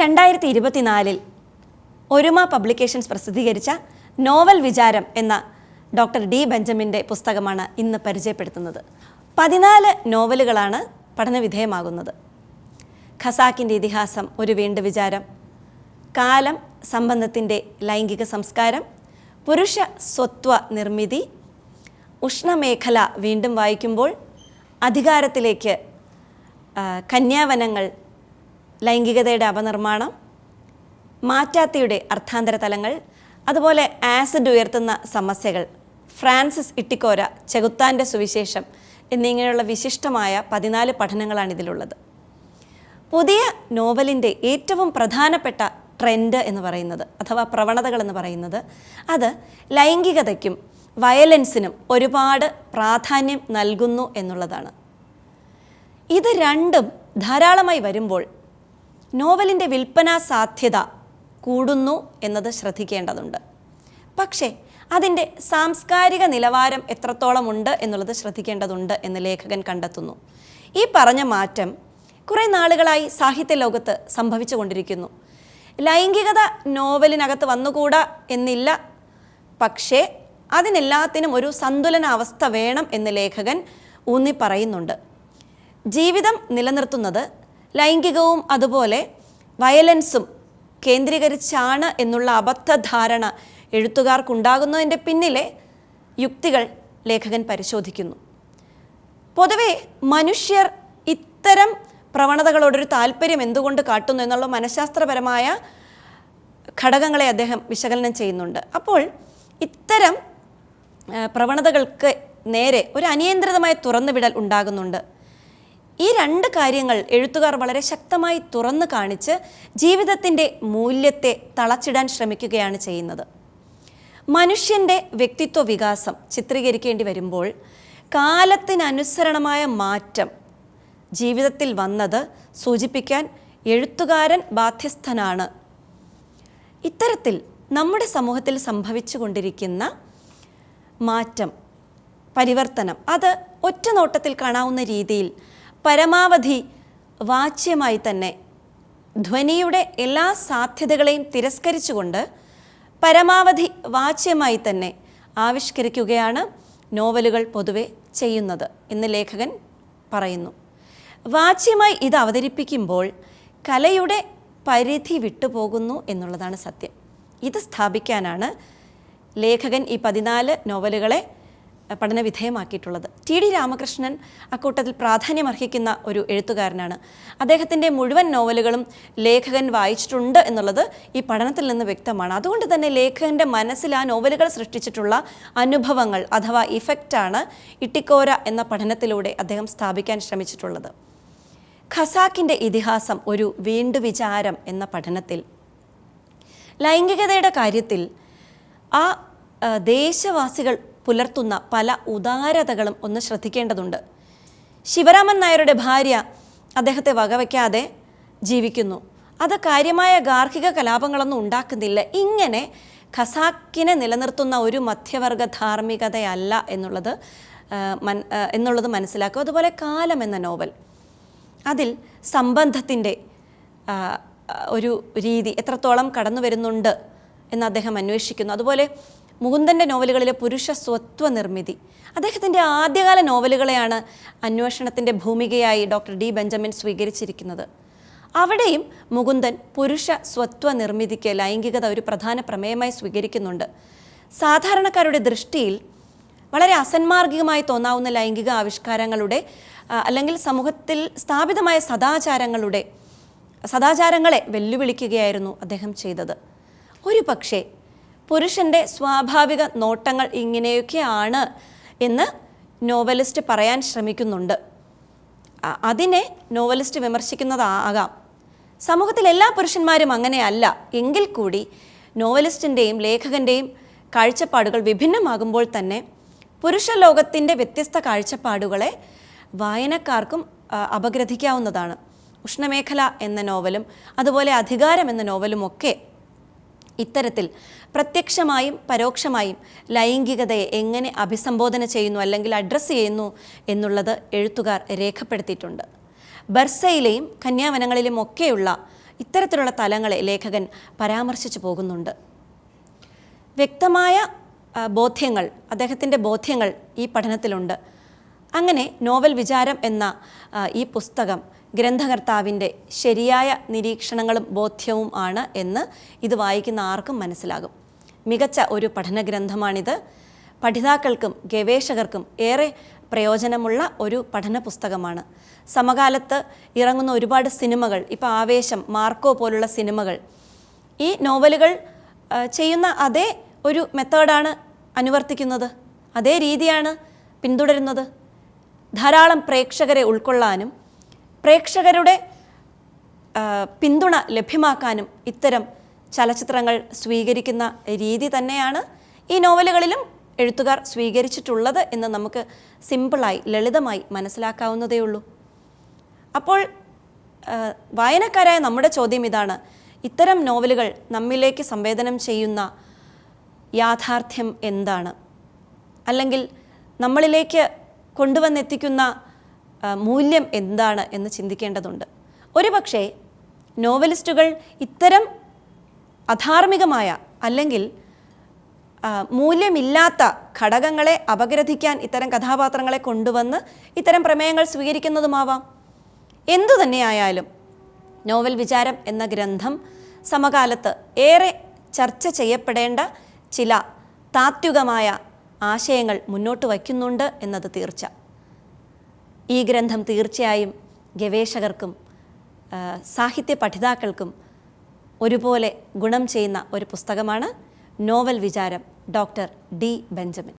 രണ്ടായിരത്തി ഇരുപത്തിനാലിൽ ഒരുമ പബ്ലിക്കേഷൻസ് പ്രസിദ്ധീകരിച്ച നോവൽ വിചാരം എന്ന ഡോക്ടർ ഡി ബെഞ്ചമിന്റെ പുസ്തകമാണ് ഇന്ന് പരിചയപ്പെടുത്തുന്നത്. പതിനാല് നോവലുകളാണ് പഠനവിധേയമാകുന്നത്. ഖസാക്കിന്റെ ഇതിഹാസം ഒരു വീണ്ട വിചാരം കാലം സംബന്ധത്തിന്റെ ലൈംഗിക സംസ്കാരം പുരുഷ സ്വത്വ നിർമ്മിതി ഉഷ്ണമേഖല വീണ്ടും വായിക്കുമ്പോൾ അധികാരത്തിലേക്ക് കന്യാവനങ്ങൾ ലൈംഗികതയുടെ അപനിർമ്മാണം മാറ്റാത്തിയുടെ അർത്ഥാന്തര തലങ്ങൾ അതുപോലെ ആസിഡ് ഉയർത്തുന്ന സമസ്യകൾ ഫ്രാൻസിസ് ഇട്ടിക്കോര ചെകുത്താന്റെ സുവിശേഷം എന്നിങ്ങനെയുള്ള വിശിഷ്ടമായ പതിനാല് പഠനങ്ങളാണ് ഇതിലുള്ളത്. പുതിയ നോവലിന്റെ ഏറ്റവും പ്രധാനപ്പെട്ട ട്രെൻഡ് എന്ന് പറയുന്നത് അഥവാ പ്രവണതകൾ എന്ന് പറയുന്നത് അത് ലൈംഗികതയ്ക്കും വയലൻസിനും ഒരുപാട് പ്രാധാന്യം നൽകുന്നു എന്നുള്ളതാണ്. ഇത് രണ്ടും ധാരാളമായി വരുമ്പോൾ നോവലിന്റെ വിൽപ്പനാ സാധ്യത കൂടുന്നു എന്നത് ശ്രദ്ധിക്കേണ്ടതുണ്ട്. പക്ഷേ അതിന്റെ സാംസ്കാരിക നിലവാരം എത്രത്തോളം ഉണ്ട് എന്നുള്ളത് ശ്രദ്ധിക്കേണ്ടതുണ്ട് എന്ന് ലേഖകൻ കണ്ടെത്തുന്നു. ഈ പറഞ്ഞ മാറ്റം കുറേ നാളുകളായി സാഹിത്യ ലോകത്ത് സംഭവിച്ചു കൊണ്ടിരിക്കുന്നു. ലൈംഗികത നോവലിനകത്ത് വന്നുകൂടാ എന്നില്ല. പക്ഷേ അതിനെല്ലാത്തിനും ഒരു സന്തുലനാവസ്ഥ വേണം എന്ന് ലേഖകൻ ഊന്നി പറയുന്നുണ്ട് ജീവിതം നിലനിർത്തുന്നത് ലൈംഗികവും അതുപോലെ വയലൻസും കേന്ദ്രീകരിച്ചാണ് എന്നുള്ള അബദ്ധധാരണ എഴുത്തുകാർക്കുണ്ടാകുന്നതിന്റെ പിന്നിലെ യുക്തികൾ ലേഖകൻ പരിശോധിക്കുന്നു. പൊതുവെ മനുഷ്യർ ഇത്തരം പ്രവണതകളോടൊരു താല്പര്യം എന്തുകൊണ്ട് കാട്ടുന്നു എന്നുള്ള മനഃശാസ്ത്രപരമായ ഘടകങ്ങളെ അദ്ദേഹം വിശകലനം ചെയ്യുന്നുണ്ട്. അപ്പോൾ ഇത്തരം പ്രവണതകൾക്ക് നേരെ ഒരു അനിയന്ത്രിതമായ തുറന്നുവിടൽ ഉണ്ടാകുന്നുണ്ട്. ഈ രണ്ട് കാര്യങ്ങൾ എഴുത്തുകാർ വളരെ ശക്തമായി തുറന്നു കാണിച്ച് ജീവിതത്തിന്റെ മൂല്യത്തെ തളച്ചിടാൻ ശ്രമിക്കുകയാണ് ചെയ്യുന്നത്. മനുഷ്യന്റെ വ്യക്തിത്വ വികാസം ചിത്രീകരിക്കേണ്ടി വരുമ്പോൾ കാലത്തിനനുസരണമായ മാറ്റം ജീവിതത്തിൽ വന്നത് സൂചിപ്പിക്കാൻ എഴുത്തുകാരൻ ബാധ്യസ്ഥനാണ്. ഇത്തരത്തിൽ നമ്മുടെ സമൂഹത്തിൽ സംഭവിച്ചു കൊണ്ടിരിക്കുന്ന മാറ്റം പരിവർത്തനം അത് ഒറ്റ നോട്ടത്തിൽ കാണാവുന്ന രീതിയിൽ പരമാവധി വാച്യമായി തന്നെ ധ്വനിയുടെ എല്ലാ സാധ്യതകളെയും തിരസ്കരിച്ചുകൊണ്ട് പരമാവധി വാച്യമായി തന്നെ ആവിഷ്കരിക്കുകയാണ് നോവലുകൾ പൊതുവെ ചെയ്യുന്നത് എന്ന് ലേഖകൻ പറയുന്നു. വാച്യമായി ഇത് അവതരിപ്പിക്കുമ്പോൾ കലയുടെ പരിധി വിട്ടുപോകുന്നു എന്നുള്ളതാണ് സത്യം. ഇത് സ്ഥാപിക്കാനാണ് ലേഖകൻ ഈ പതിനാല് നോവലുകളെ പഠനവിധേയമാക്കിയിട്ടുള്ളത് ടി ഡി രാമകൃഷ്ണൻ അക്കൂട്ടത്തിൽ പ്രാധാന്യമർഹിക്കുന്ന ഒരു എഴുത്തുകാരനാണ്. അദ്ദേഹത്തിന്റെ മുഴുവൻ നോവലുകളും ലേഖകൻ വായിച്ചിട്ടുണ്ട് എന്നുള്ളത് ഈ പഠനത്തിൽ നിന്ന് വ്യക്തമാണ്. അതുകൊണ്ട് തന്നെ ലേഖകന്റെ മനസ്സിൽ ആ നോവലുകൾ സൃഷ്ടിച്ചിട്ടുള്ള അനുഭവങ്ങൾ അഥവാ ഇഫക്റ്റാണ് ഇട്ടിക്കോര എന്ന പഠനത്തിലൂടെ അദ്ദേഹം സ്ഥാപിക്കാൻ ശ്രമിച്ചിട്ടുള്ളത്. ഖസാക്കിന്റെ ഇതിഹാസം ഒരു വീണ്ടുവിചാരം എന്ന പഠനത്തിൽ ലൈംഗികതയുടെ കാര്യത്തിൽ ആ ആ, ദേശവാസികൾ പുലർത്തുന്ന പല ഉദാരതകളും ഒന്ന് ശ്രദ്ധിക്കേണ്ടതുണ്ട്. ശിവരാമൻ നായരുടെ ഭാര്യ അദ്ദേഹത്തെ വകവയ്ക്കാതെ ജീവിക്കുന്നു. അത് കാര്യമായ ഗാർഹിക കലാപങ്ങളൊന്നും ഉണ്ടാക്കുന്നില്ല. ഇങ്ങനെ ഖസാക്കിനെ നിലനിർത്തുന്ന ഒരു മധ്യവർഗ ധാർമ്മികതയല്ല എന്നുള്ളത് മൻ എന്നുള്ളത് മനസ്സിലാക്കും. അതുപോലെ കാലം എന്ന നോവൽ. അതിൽ സംബന്ധത്തിന്റെ ഒരു രീതി എത്രത്തോളം കടന്നു വരുന്നുണ്ട് എന്ന് അദ്ദേഹം അന്വേഷിക്കുന്നു. അതുപോലെ മുകുന്ദന്റെ നോവലുകളിലെ പുരുഷ സ്വത്വ നിർമ്മിതി. അദ്ദേഹത്തിന്റെ ആദ്യകാല നോവലുകളെയാണ് അന്വേഷണത്തിന്റെ ഭൂമികയായി ഡോക്ടർ ഡി ബെഞ്ചമിൻ സ്വീകരിച്ചിരിക്കുന്നത്. അവിടെയും മുകുന്ദൻ പുരുഷ സ്വത്വ നിർമ്മിതിക്ക് ലൈംഗികത ഒരു പ്രധാന പ്രമേയമായി സ്വീകരിക്കുന്നുണ്ട്. സാധാരണക്കാരുടെ ദൃഷ്ടിയിൽ വളരെ അസന്മാർഗികമായി തോന്നാവുന്ന ലൈംഗിക ആവിഷ്കാരങ്ങളുടെ അല്ലെങ്കിൽ സമൂഹത്തിൽ സ്ഥാപിതമായ സദാചാരങ്ങളുടെ സദാചാരങ്ങളെ വെല്ലുവിളിക്കുകയായിരുന്നു അദ്ദേഹം ചെയ്തത്. ഒരു പക്ഷേ പുരുഷന്റെ സ്വാഭാവിക നോട്ടങ്ങൾ ഇങ്ങനെയൊക്കെയാണ് എന്ന് നോവലിസ്റ്റ് പറയാൻ ശ്രമിക്കുന്നുണ്ട്. അതിനെ നോവലിസ്റ്റ് വിമർശിക്കുന്നതാകാം. സമൂഹത്തിൽ എല്ലാ പുരുഷന്മാരും അങ്ങനെയല്ല. എങ്കിൽ കൂടി നോവലിസ്റ്റിന്റെയും ലേഖകന്റെയും കാഴ്ചപ്പാടുകൾ വിഭിന്നമാകുമ്പോൾ തന്നെ പുരുഷ ലോകത്തിന്റെ വ്യത്യസ്ത കാഴ്ചപ്പാടുകളെ വായനക്കാർക്കും അപഗ്രഥിക്കാവുന്നതാണ്. ഉഷ്ണമേഖല എന്ന നോവലും അതുപോലെ അധികാരം എന്ന നോവലും ഒക്കെ ഇത്തരത്തിൽ പ്രത്യക്ഷമായും പരോക്ഷമായും ലൈംഗികതയെ എങ്ങനെ അഭിസംബോധന ചെയ്യുന്നു അല്ലെങ്കിൽ അഡ്രസ്സ് ചെയ്യുന്നു എന്നുള്ളത് എഴുത്തുകാർ രേഖപ്പെടുത്തിയിട്ടുണ്ട്. ബർസയിലെയും കന്യാവനങ്ങളിലും ഒക്കെയുള്ള ഇത്തരത്തിലുള്ള തലങ്ങളെ ലേഖകൻ പരാമർശിച്ചു പോകുന്നുണ്ട്. വ്യക്തമായ ബോധ്യങ്ങൾ അദ്ദേഹത്തിന്റെ ബോധ്യങ്ങൾ ഈ പഠനത്തിലുണ്ട്. അങ്ങനെ നോവൽ വിചാരം എന്ന ഈ പുസ്തകം ഗ്രന്ഥകർത്താവിന്റെ ശരിയായ നിരീക്ഷണങ്ങളും ബോധ്യവും ആണ് എന്ന് ഇത് വായിക്കുന്ന ആർക്കും മനസ്സിലാകും. മികച്ച ഒരു പഠനഗ്രന്ഥമാണിത്. പഠിതാക്കൾക്കും ഗവേഷകർക്കും ഏറെ പ്രയോജനമുള്ള ഒരു പഠന പുസ്തകമാണ് സമകാലത്ത് ഇറങ്ങുന്ന ഒരുപാട് സിനിമകൾ ഇപ്പോൾ ആവേശം മാർക്കോ പോലുള്ള സിനിമകൾ ഈ നോവലുകൾ ചെയ്യുന്ന അതേ ഒരു മെത്തേഡാണ് അനുവർത്തിക്കുന്നത്. അതേ രീതിയാണ് പിന്തുടരുന്നത്. ധാരാളം പ്രേക്ഷകരെ ഉൾക്കൊള്ളാനും പ്രേക്ഷകരുടെ പിന്തുണ ലഭ്യമാക്കാനും ഇത്തരം ചലച്ചിത്രങ്ങൾ സ്വീകരിക്കുന്ന രീതി തന്നെയാണ് ഈ നോവലുകളിലും എഴുത്തുകാർ സ്വീകരിച്ചിട്ടുള്ളത് എന്ന് നമുക്ക് സിമ്പിളായി ലളിതമായി മനസ്സിലാക്കാവുന്നതേ ഉള്ളൂ. അപ്പോൾ വായനക്കാരായ നമ്മുടെ ചോദ്യം ഇതാണ്. ഇത്തരം നോവലുകൾ നമ്മിലേക്ക് സംവേദനം ചെയ്യുന്ന യാഥാർത്ഥ്യം എന്താണ്? അല്ലെങ്കിൽ നമ്മളിലേക്ക് കൊണ്ടുവന്നെത്തിക്കുന്ന മൂല്യം എന്താണ് എന്ന് ചിന്തിക്കേണ്ടതുണ്ട്. ഒരുപക്ഷെ നോവലിസ്റ്റുകൾ ഇത്തരം അധാർമികമായ അല്ലെങ്കിൽ മൂല്യമില്ലാത്ത ഘടകങ്ങളെ അപഗ്രഥിക്കാൻ ഇത്തരം കഥാപാത്രങ്ങളെ കൊണ്ടുവന്ന് ഇത്തരം പ്രമേയങ്ങൾ സ്വീകരിക്കുന്നതുമാവാം. എന്തു തന്നെയായാലും നോവൽ വിചാരം എന്ന ഗ്രന്ഥം സമകാലത്ത് ഏറെ ചർച്ച ചെയ്യപ്പെടേണ്ട ചില താത്വികമായ ആശയങ്ങൾ മുന്നോട്ട് വയ്ക്കുന്നുണ്ട് എന്നത് തീർച്ച. ഈ ഗ്രന്ഥം തീർച്ചയായും ഗവേഷകർക്കും സാഹിത്യ പഠിതാക്കൾക്കും ഒരുപോലെ ഗുണം ചെയ്യുന്ന ഒരു പുസ്തകമാണ് നോവൽ വിചാരം ഡോക്ടർ ഡി ബെഞ്ചമിൻ.